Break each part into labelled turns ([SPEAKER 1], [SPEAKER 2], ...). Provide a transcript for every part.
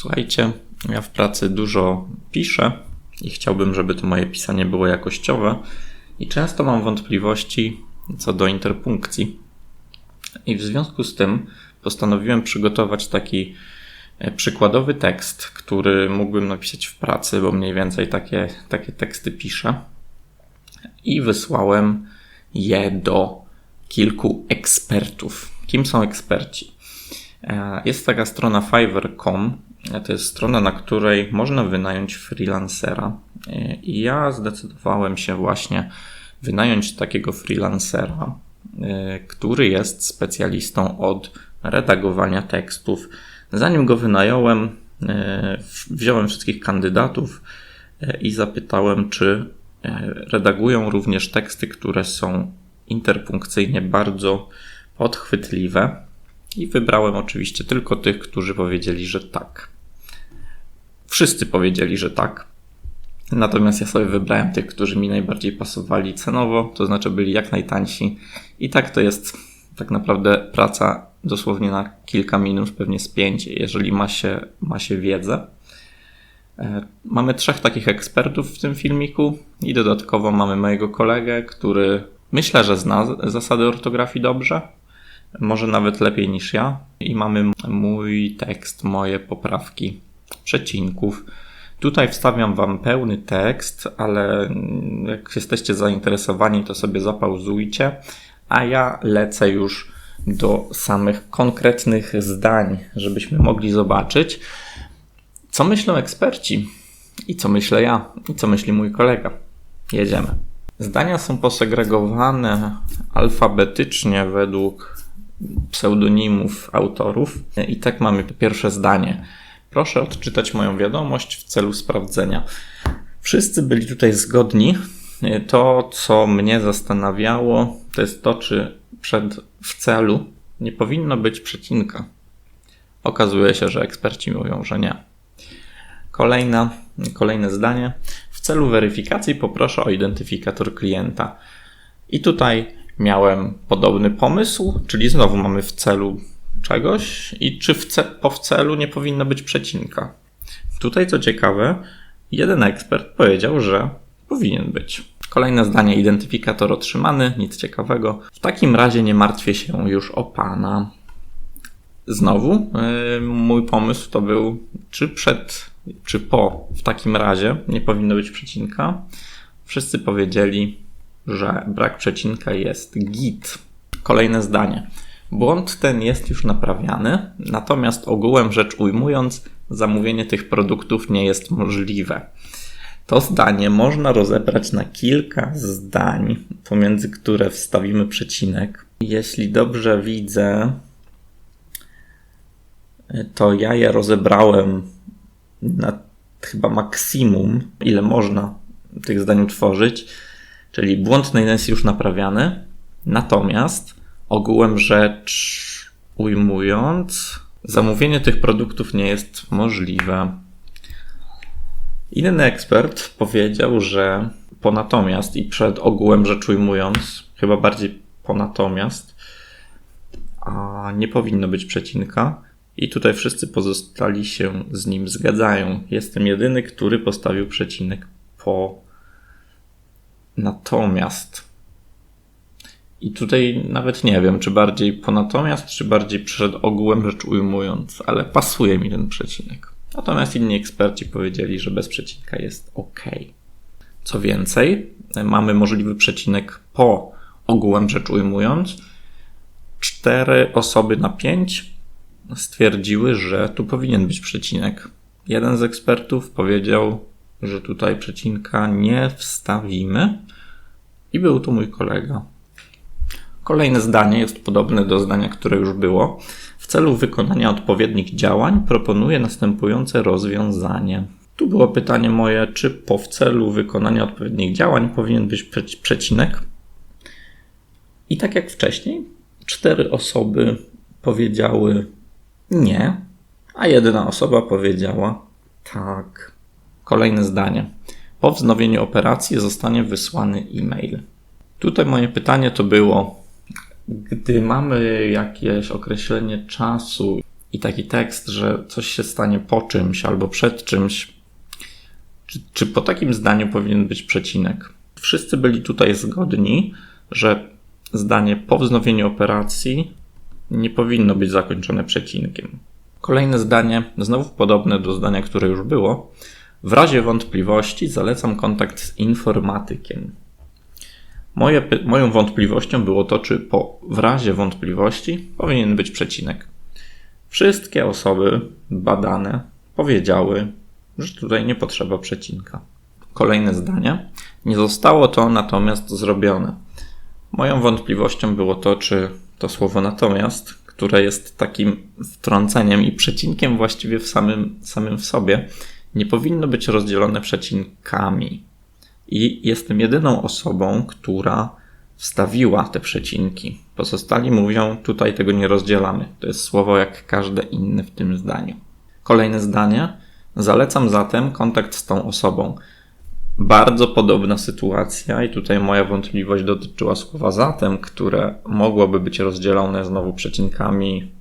[SPEAKER 1] Słuchajcie, ja w pracy dużo piszę i chciałbym, żeby to moje pisanie było jakościowe i często mam wątpliwości co do interpunkcji. I w związku z tym postanowiłem przygotować taki e, przykładowy tekst, który mógłbym napisać w pracy, bo mniej więcej takie, takie teksty piszę. I wysłałem je do kilku ekspertów. Kim są eksperci? E, jest taka strona fiverr.com. To jest strona, na której można wynająć freelancera. E, I ja zdecydowałem się właśnie wynająć takiego freelancera, e, który jest specjalistą od redagowania tekstów. Zanim go wynająłem, wziąłem wszystkich kandydatów i zapytałem, czy redagują również teksty, które są interpunkcyjnie bardzo podchwytliwe i wybrałem oczywiście tylko tych, którzy powiedzieli, że tak. Wszyscy powiedzieli, że tak. Natomiast ja sobie wybrałem tych, którzy mi najbardziej pasowali cenowo, to znaczy byli jak najtańsi. I tak to jest tak naprawdę praca dosłownie na kilka minut, pewnie z pięć, jeżeli ma się, ma się wiedzę. E, mamy trzech takich ekspertów w tym filmiku i dodatkowo mamy mojego kolegę, który myślę, że zna zasady ortografii dobrze może nawet lepiej niż ja. I mamy mój tekst, moje poprawki przecinków. Tutaj wstawiam Wam pełny tekst, ale jak jesteście zainteresowani, to sobie zapauzujcie, a ja lecę już do samych konkretnych zdań, żebyśmy mogli zobaczyć, co myślą eksperci i co myślę ja i co myśli mój kolega. Jedziemy. Zdania są posegregowane alfabetycznie według pseudonimów autorów. I tak mamy pierwsze zdanie. Proszę odczytać moją wiadomość w celu sprawdzenia. Wszyscy byli tutaj zgodni. To, co mnie zastanawiało, to jest to, czy przed w celu nie powinno być przecinka. Okazuje się, że eksperci mówią, że nie. Kolejna, kolejne zdanie. W celu weryfikacji poproszę o identyfikator klienta. I tutaj miałem podobny pomysł, czyli znowu mamy w celu czegoś i czy w ce po w celu nie powinna być przecinka. Tutaj co ciekawe, jeden ekspert powiedział, że powinien być. Kolejne zdanie, identyfikator otrzymany, nic ciekawego. W takim razie nie martwię się już o pana. Znowu yy, mój pomysł to był, czy przed, czy po, w takim razie nie powinno być przecinka. Wszyscy powiedzieli, że brak przecinka jest git. Kolejne zdanie. Błąd ten jest już naprawiany, natomiast ogółem rzecz ujmując, zamówienie tych produktów nie jest możliwe. To zdanie można rozebrać na kilka zdań, pomiędzy które wstawimy przecinek. Jeśli dobrze widzę, to ja je rozebrałem na chyba maksimum, ile można tych zdań utworzyć. Czyli błąd ten jest już naprawiany, natomiast ogółem rzecz ujmując, zamówienie tych produktów nie jest możliwe. Inny ekspert powiedział, że po natomiast i przed ogółem rzecz ujmując, chyba bardziej po natomiast, a nie powinno być przecinka. I tutaj wszyscy pozostali się z nim zgadzają. Jestem jedyny, który postawił przecinek po Natomiast. I tutaj nawet nie wiem, czy bardziej po natomiast, czy bardziej przed ogółem rzecz ujmując, ale pasuje mi ten przecinek. Natomiast inni eksperci powiedzieli, że bez przecinka jest ok. Co więcej, mamy możliwy przecinek po ogółem rzecz ujmując. Cztery osoby na pięć stwierdziły, że tu powinien być przecinek. Jeden z ekspertów powiedział, że tutaj przecinka nie wstawimy. I był to mój kolega. Kolejne zdanie jest podobne do zdania, które już było. W celu wykonania odpowiednich działań proponuję następujące rozwiązanie. Tu było pytanie moje, czy po w celu wykonania odpowiednich działań powinien być przecinek. I tak jak wcześniej, cztery osoby powiedziały nie, a jedna osoba powiedziała tak. Kolejne zdanie. Po wznowieniu operacji zostanie wysłany e-mail. Tutaj moje pytanie to było, gdy mamy jakieś określenie czasu i taki tekst, że coś się stanie po czymś albo przed czymś, czy, czy po takim zdaniu powinien być przecinek? Wszyscy byli tutaj zgodni, że zdanie po wznowieniu operacji nie powinno być zakończone przecinkiem. Kolejne zdanie, znowu podobne do zdania, które już było. W razie wątpliwości zalecam kontakt z informatykiem. Moje, moją wątpliwością było to, czy po w razie wątpliwości powinien być przecinek. Wszystkie osoby badane powiedziały, że tutaj nie potrzeba przecinka. Kolejne zdanie. Nie zostało to natomiast zrobione. Moją wątpliwością było to, czy to słowo natomiast, które jest takim wtrąceniem i przecinkiem właściwie w samym, samym w sobie, nie powinno być rozdzielone przecinkami. I jestem jedyną osobą, która wstawiła te przecinki. Pozostali mówią, tutaj tego nie rozdzielamy. To jest słowo jak każde inne w tym zdaniu. Kolejne zdanie. Zalecam zatem kontakt z tą osobą. Bardzo podobna sytuacja, i tutaj moja wątpliwość dotyczyła słowa zatem, które mogłoby być rozdzielone znowu przecinkami,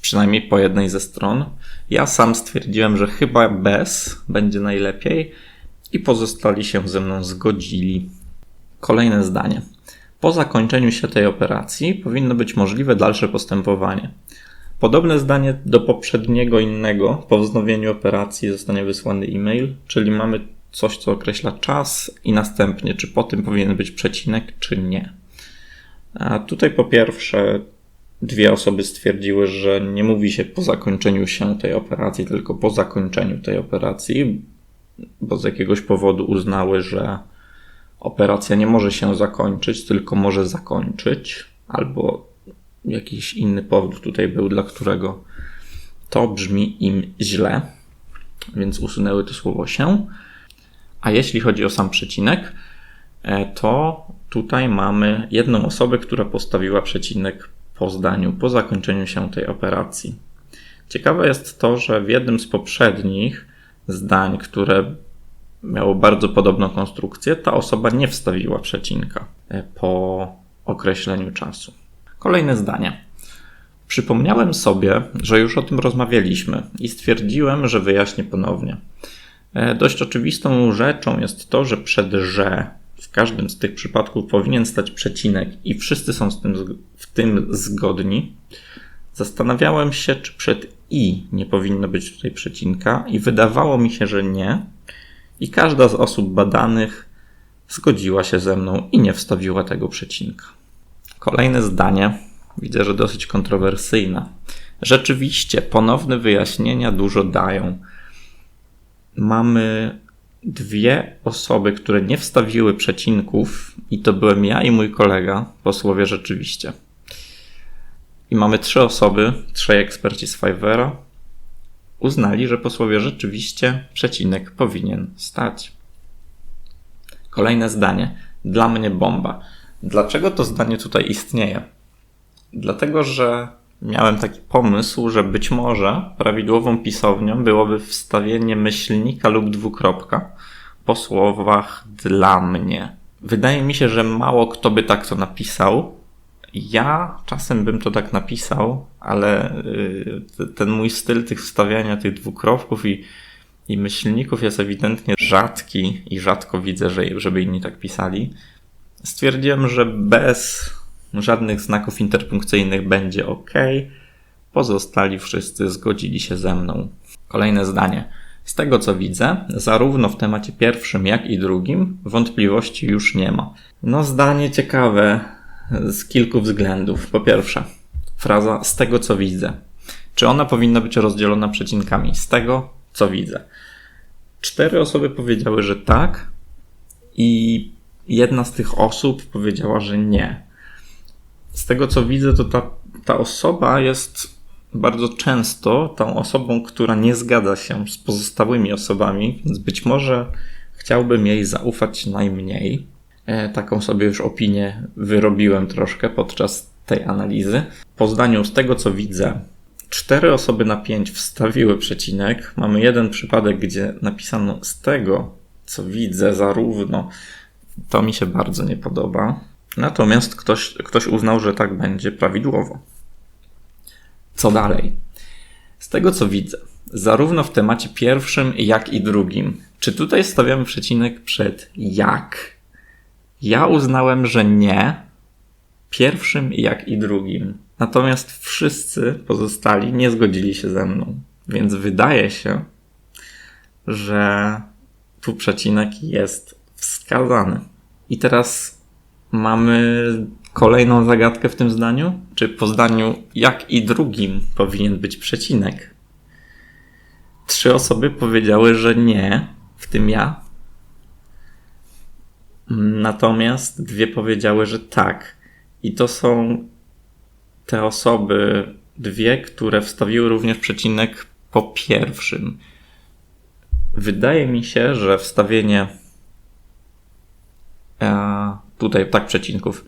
[SPEAKER 1] przynajmniej po jednej ze stron. Ja sam stwierdziłem, że chyba bez będzie najlepiej, i pozostali się ze mną zgodzili. Kolejne zdanie. Po zakończeniu się tej operacji powinno być możliwe dalsze postępowanie. Podobne zdanie do poprzedniego innego. Po wznowieniu operacji zostanie wysłany e-mail, czyli mamy coś, co określa czas i następnie, czy po tym powinien być przecinek, czy nie. A tutaj po pierwsze, dwie osoby stwierdziły, że nie mówi się po zakończeniu się tej operacji, tylko po zakończeniu tej operacji, bo z jakiegoś powodu uznały, że operacja nie może się zakończyć, tylko może zakończyć, albo jakiś inny powód tutaj był, dla którego to brzmi im źle, więc usunęły to słowo się. A jeśli chodzi o sam przecinek, e, to tutaj mamy jedną osobę, która postawiła przecinek po zdaniu, po zakończeniu się tej operacji. Ciekawe jest to, że w jednym z poprzednich zdań, które miało bardzo podobną konstrukcję, ta osoba nie wstawiła przecinka e, po określeniu czasu. Kolejne zdanie. Przypomniałem sobie, że już o tym rozmawialiśmy i stwierdziłem, że wyjaśnię ponownie. E, dość oczywistą rzeczą jest to, że przed że w każdym z tych przypadków powinien stać przecinek i wszyscy są z tym, w tym zgodni. Zastanawiałem się, czy przed i nie powinno być tutaj przecinka, i wydawało mi się, że nie. I każda z osób badanych zgodziła się ze mną i nie wstawiła tego przecinka. Kolejne zdanie, widzę, że dosyć kontrowersyjne. Rzeczywiście, ponowne wyjaśnienia dużo dają. Mamy dwie osoby, które nie wstawiły przecinków, i to byłem ja i mój kolega, po słowie rzeczywiście. I mamy trzy osoby, trzej eksperci z Fiverr'a, uznali, że po słowie rzeczywiście przecinek powinien stać. Kolejne zdanie. Dla mnie bomba. Dlaczego to zdanie tutaj istnieje? Dlatego, że miałem taki pomysł, że być może prawidłową pisownią byłoby wstawienie myślnika lub dwukropka po słowach dla mnie. Wydaje mi się, że mało kto by tak to napisał, ja czasem bym to tak napisał, ale y, ten mój styl tych wstawiania tych dwukropków i, i myślników jest ewidentnie rzadki i rzadko widzę, że, żeby inni tak pisali. Stwierdziłem, że bez żadnych znaków interpunkcyjnych będzie ok. Pozostali wszyscy zgodzili się ze mną. Kolejne zdanie. Z tego co widzę, zarówno w temacie pierwszym, jak i drugim wątpliwości już nie ma. No, zdanie ciekawe z kilku względów. Po pierwsze, fraza z tego co widzę. Czy ona powinna być rozdzielona przecinkami? Z tego co widzę. Cztery osoby powiedziały, że tak, i jedna z tych osób powiedziała, że nie. Z tego co widzę, to ta, ta osoba jest bardzo często tą osobą, która nie zgadza się z pozostałymi osobami, więc być może chciałbym jej zaufać najmniej. E, taką sobie już opinię wyrobiłem troszkę podczas tej analizy. Po zdaniu z tego, co widzę, cztery osoby na pięć wstawiły przecinek. Mamy jeden przypadek, gdzie napisano z tego, co widzę, zarówno. To mi się bardzo nie podoba. Natomiast ktoś, ktoś uznał, że tak będzie prawidłowo. Co dalej? Z tego co widzę, zarówno w temacie pierwszym, jak i drugim, czy tutaj stawiamy przecinek przed jak? Ja uznałem, że nie. Pierwszym, jak i drugim. Natomiast wszyscy pozostali nie zgodzili się ze mną. Więc wydaje się, że tu przecinek jest wskazany. I teraz mamy kolejną zagadkę w tym zdaniu? Czy po zdaniu jak i drugim powinien być przecinek? Trzy osoby powiedziały, że nie, w tym ja. Natomiast dwie powiedziały, że tak. I to są te osoby, dwie, które wstawiły również przecinek po pierwszym. Wydaje mi się, że wstawienie e, tutaj tak przecinków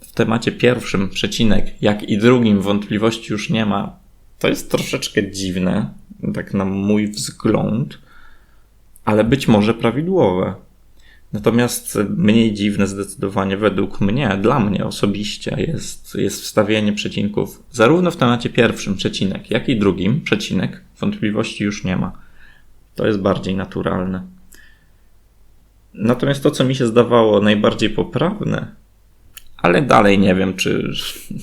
[SPEAKER 1] w temacie pierwszym przecinek, jak i drugim wątpliwości już nie ma, to jest troszeczkę dziwne, tak na mój wzgląd, ale być może prawidłowe. Natomiast mniej dziwne zdecydowanie według mnie, dla mnie osobiście jest, jest wstawienie przecinków zarówno w temacie pierwszym przecinek, jak i drugim przecinek. Wątpliwości już nie ma. To jest bardziej naturalne. Natomiast to, co mi się zdawało najbardziej poprawne, ale dalej nie wiem, czy,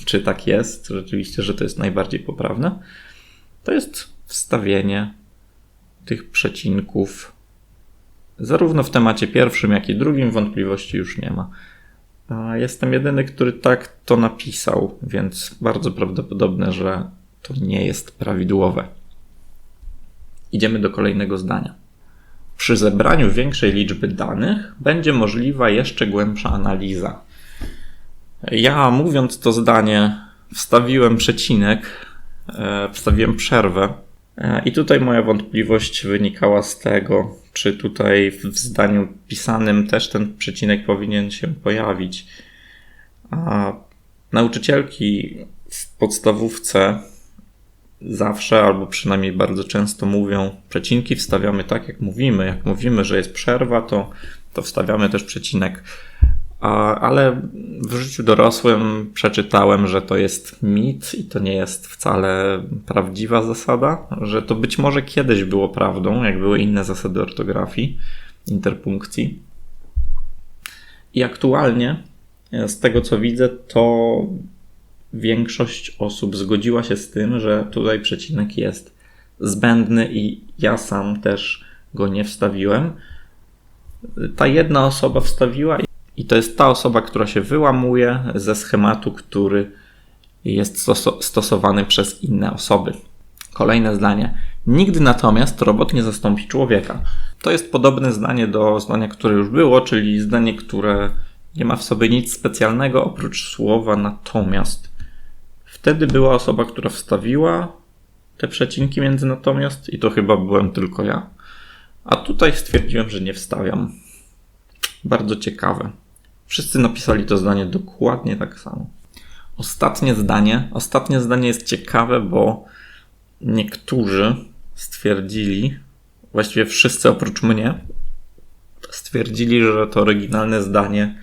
[SPEAKER 1] czy tak jest rzeczywiście, że to jest najbardziej poprawne, to jest wstawienie tych przecinków zarówno w temacie pierwszym, jak i drugim wątpliwości już nie ma. Jestem jedyny, który tak to napisał, więc bardzo prawdopodobne, że to nie jest prawidłowe. Idziemy do kolejnego zdania. Przy zebraniu większej liczby danych będzie możliwa jeszcze głębsza analiza. Ja, mówiąc to zdanie, wstawiłem przecinek, e, wstawiłem przerwę, e, i tutaj moja wątpliwość wynikała z tego, czy tutaj w zdaniu pisanym też ten przecinek powinien się pojawić. A nauczycielki w podstawówce zawsze, albo przynajmniej bardzo często mówią, przecinki wstawiamy tak, jak mówimy. Jak mówimy, że jest przerwa, to, to wstawiamy też przecinek. A, ale w życiu dorosłym przeczytałem, że to jest mit i to nie jest wcale prawdziwa zasada, że to być może kiedyś było prawdą, jak były inne zasady ortografii, interpunkcji. I aktualnie, z tego co widzę, to większość osób zgodziła się z tym, że tutaj przecinek jest zbędny i ja sam też go nie wstawiłem. Ta jedna osoba wstawiła i to jest ta osoba, która się wyłamuje ze schematu, który jest stosowany przez inne osoby. Kolejne zdanie. Nigdy natomiast robot nie zastąpi człowieka. To jest podobne zdanie do zdania, które już było, czyli zdanie, które nie ma w sobie nic specjalnego oprócz słowa natomiast. Wtedy była osoba, która wstawiła te przecinki między natomiast i to chyba byłem tylko ja. A tutaj stwierdziłem, że nie wstawiam. Bardzo ciekawe. Wszyscy napisali to zdanie dokładnie tak samo. Ostatnie zdanie. Ostatnie zdanie jest ciekawe, bo niektórzy stwierdzili, właściwie wszyscy oprócz mnie, stwierdzili, że to oryginalne zdanie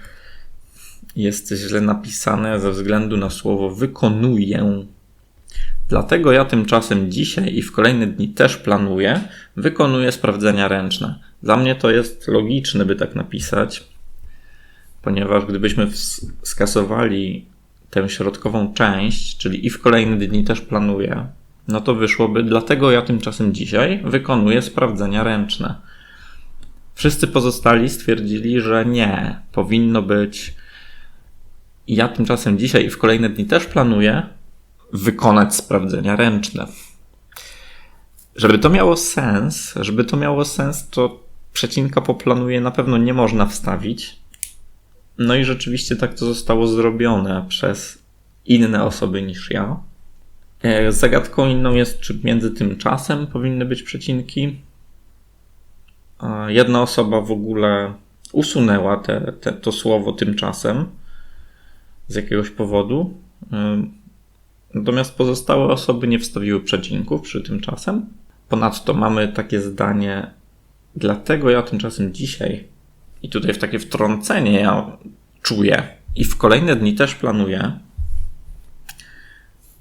[SPEAKER 1] jest źle napisane ze względu na słowo wykonuję. Dlatego ja tymczasem dzisiaj i w kolejne dni też planuję, wykonuję sprawdzenia ręczne. Dla mnie to jest logiczne, by tak napisać, ponieważ gdybyśmy skasowali tę środkową część, czyli i w kolejne dni też planuję, no to wyszłoby, dlatego ja tymczasem dzisiaj wykonuję sprawdzenia ręczne. Wszyscy pozostali stwierdzili, że nie, powinno być. Ja tymczasem dzisiaj i w kolejne dni też planuję wykonać sprawdzenia ręczne. Żeby to miało sens, żeby to miało sens, to przecinka po planuje na pewno nie można wstawić, no i rzeczywiście tak to zostało zrobione przez inne osoby niż ja. E, zagadką inną jest, czy między tym czasem powinny być przecinki. Jedna osoba w ogóle usunęła te, te, to słowo tymczasem z jakiegoś powodu. Natomiast pozostałe osoby nie wstawiły przecinków przy tymczasem. Ponadto mamy takie zdanie, dlatego ja tymczasem dzisiaj i tutaj w takie wtrącenie ja czuję i w kolejne dni też planuję.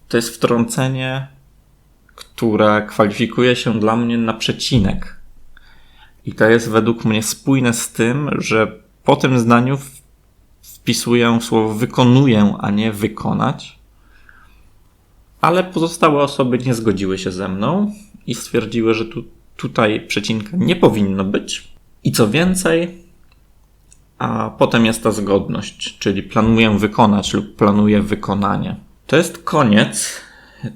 [SPEAKER 1] To jest wtrącenie które kwalifikuje się dla mnie na przecinek. I to jest według mnie spójne z tym, że po tym zdaniu wpisuję słowo wykonuję, a nie wykonać. Ale pozostałe osoby nie zgodziły się ze mną i stwierdziły, że tu, tutaj przecinka nie powinno być. I co więcej, a potem jest ta zgodność, czyli planuję wykonać lub planuję wykonanie. To jest koniec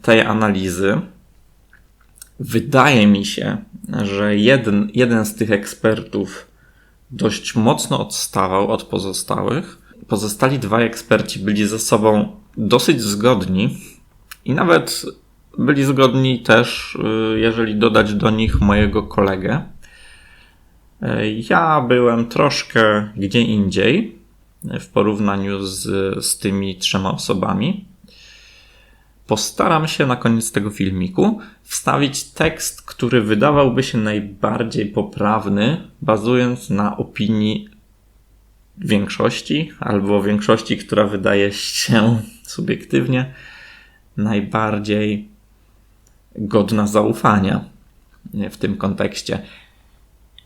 [SPEAKER 1] tej analizy. Wydaje mi się, że jeden, jeden z tych ekspertów dość mocno odstawał od pozostałych. Pozostali dwaj eksperci byli ze sobą dosyć zgodni i nawet byli zgodni też, y, jeżeli dodać do nich mojego kolegę. Ja byłem troszkę gdzie indziej w porównaniu z, z tymi trzema osobami. Postaram się na koniec tego filmiku wstawić tekst, który wydawałby się najbardziej poprawny, bazując na opinii większości, albo większości, która wydaje się subiektywnie najbardziej godna zaufania w tym kontekście.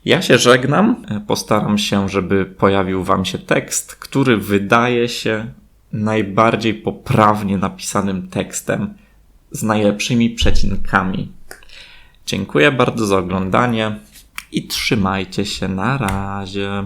[SPEAKER 1] Ja się żegnam. Postaram się, żeby pojawił Wam się tekst, który wydaje się najbardziej poprawnie napisanym tekstem z najlepszymi przecinkami. Dziękuję bardzo za oglądanie i trzymajcie się na razie.